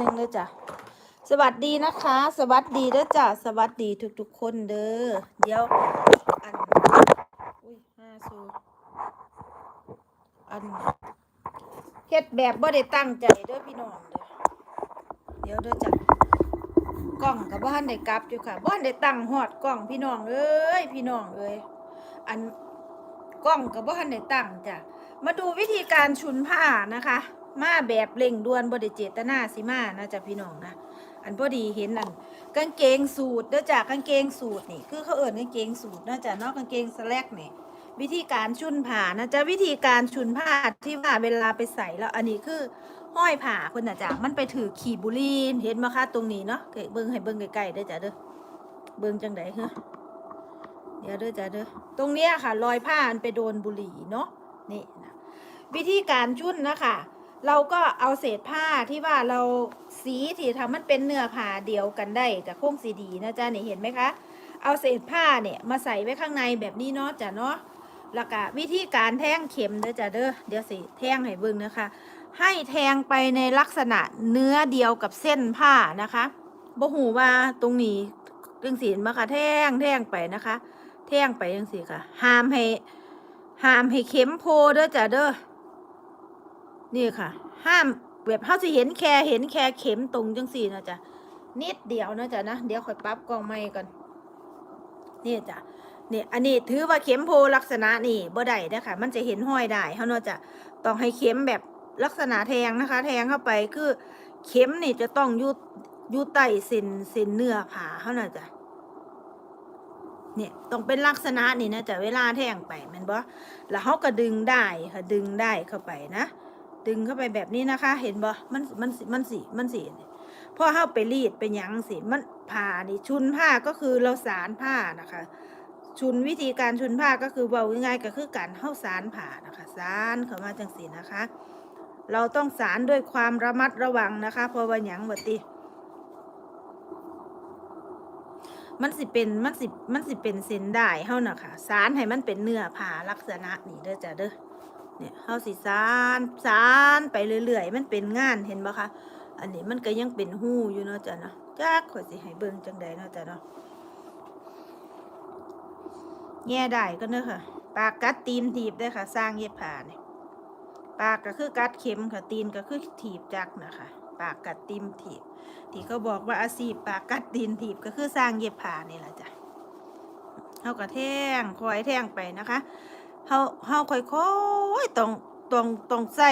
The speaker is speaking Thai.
นึงเลยจ้ะสวัสดีนะคะ สวัสดีเด้อจ้ะสวัสดีทุกๆคนเด้อเดี๋ยวอันอุ้ยห้าสูอันเฮ็ดแบบบ่ได้ตั้งใจเด้อพี่น้องเด้อเดี๋ยวเด้อจ้ะกล้องกับบ้านได้กลับอยู่ค่ะบ้านได้ตั้งหอดกล้องพี่น้องเอ้ยพี่น้องเอ้ยอันกล้องกับบ้านได้ตั้งจ้ะมาดูวิธีการชุนผ้านะคะ มาแบบเร่งด่วนบริเจตนาสิมานะจ๊ะพี่น้องนะอันพอดีเห็นอันกางเกงสูตรเด้อจ้ะกางเกงสูตรนี่คือเขาเอิ้นกางเกงสูตรนะจ๊ะเนาะกางเกงสแลกนี่วิธีการชุนผ้านะจ๊ะวิธีการชุนผ้าที่ว่าเวลาไปใส่แล้ว อันนี้คือห้อยผ่าคนน่ะจ้ะมันไปถือขี่บุรีเห็นมาคะตรงนี้เนาะเบิ้งให้เบิ้งใกล้ๆเด้อจ้ะเด้อเบิ้งจังไดเฮ้อเดี๋ยวเด้อจ้ะเด้อตรงเนี้ยค่ะ รอยผ้ามันไปโดนบุหรี่เนาะนี่นะวิธีการชุ่นนะคะ เราก็เอาเศษผ้าที่ว่าเราสีที่ทำมันเป็นเนื้อผ้าเดียวกันได้กับโค้งสีดีนะจ๊ะนี่เห็นไหมคะ เอาเศษผ้าเนี่ยมาใส่ไว้ข้างในแบบนี้เนาะจ้ะเนาะแล้วก็วิธีการแทงเข็มเด้อจ้ะเด้อเดี๋ยวสิแทงให้เบิ่งนะคะ ให้แทงไปในลักษณะเนื้อเดียวกับเส้นผ้านะคะบ่หูว่าตรงนี้จังสีมาค่ะแทงแทงไปนะคะ แทงไปจังสีค่ะห้ามให้ห้ามให้เข็มโพเด้อจ้ะเด้อ นี่ค่ะ ห้ามแบบเขาจะเห็นแค่เห็นแค่เข็มตรงจังสี่นะจ๊ะนิดเดียวนะจ๊ะนะเดี๋ยวค่อยปรับกล้องใหม่ก่อนนี่จ้ะเนี่ยอันนี้ถือว่าเข็มโพลักษณะนี่บ่ได้เด้อค่ะมันจะเห็นห้อยได้เขาเนาะจะต้องให้เข็มแบบลักษณะแทงนะคะ แทงเข้าไปคือเข็มนี่จะต้องยุดยุดใต้เส้นเส้นเนื้อผ่าเขาน่ะจ้ะเนี่ยต้องเป็นลักษณะนี่นะจ้ะเวลาแทงไปมันบ่แล้วเขาก็ดึงได้ค่ะดึงได้เข้าไปนะ ดึงเข้าไปแบบนี้นะคะ เห็นบ่มันมันมันสีมันสีพอเข้าไปรีดไปยังสิมันผ่านี่ชุนผ้าก็คือเราสารผ้านะคะ ชุนวิธีการชุนผ้าก็คือเบาง่ายๆก็คือการเข้าสารผ่านะคะสารเข้ามาจังสีนะคะ เราต้องสารด้วยความระมัดระวังนะคะเพราะว่ายังบติมันสิเป็นมันสิมันสิเป็นเส้นได้เฮานะค่ะสารให้มันเป็นเนื้อผ่าลักษณะนี้เด้อจ้ะเด้อ เนี่ยเฮาสิสารสารไปเรื่อยๆ มันเป็นงานเห็นบ่คะอันนี้มันก็ยังเป็นหู้อยู่เนาะจ้ะเนาะจักข่อยสิให้เบิ่งจังใดเนาะจ้ะเนาะแง่ได้ก็เด้อค่ะ ปากกัดตีนถีบได้ค่ะ สร้างเย็บผ้าเนี่ยปากก็คือกัดเข็มค่ะตีนก็คือถีบจักนะคะปากกัดตีนถีบ ที่เขาบอกว่าอาชีพปากกัดตีนถีบก็คือสร้างเย็บผ้านี่แหละจ้ะเขาก็แท่งคอยแท่งไปนะคะ เฮาเฮาค่อยๆตรงตองตองใส่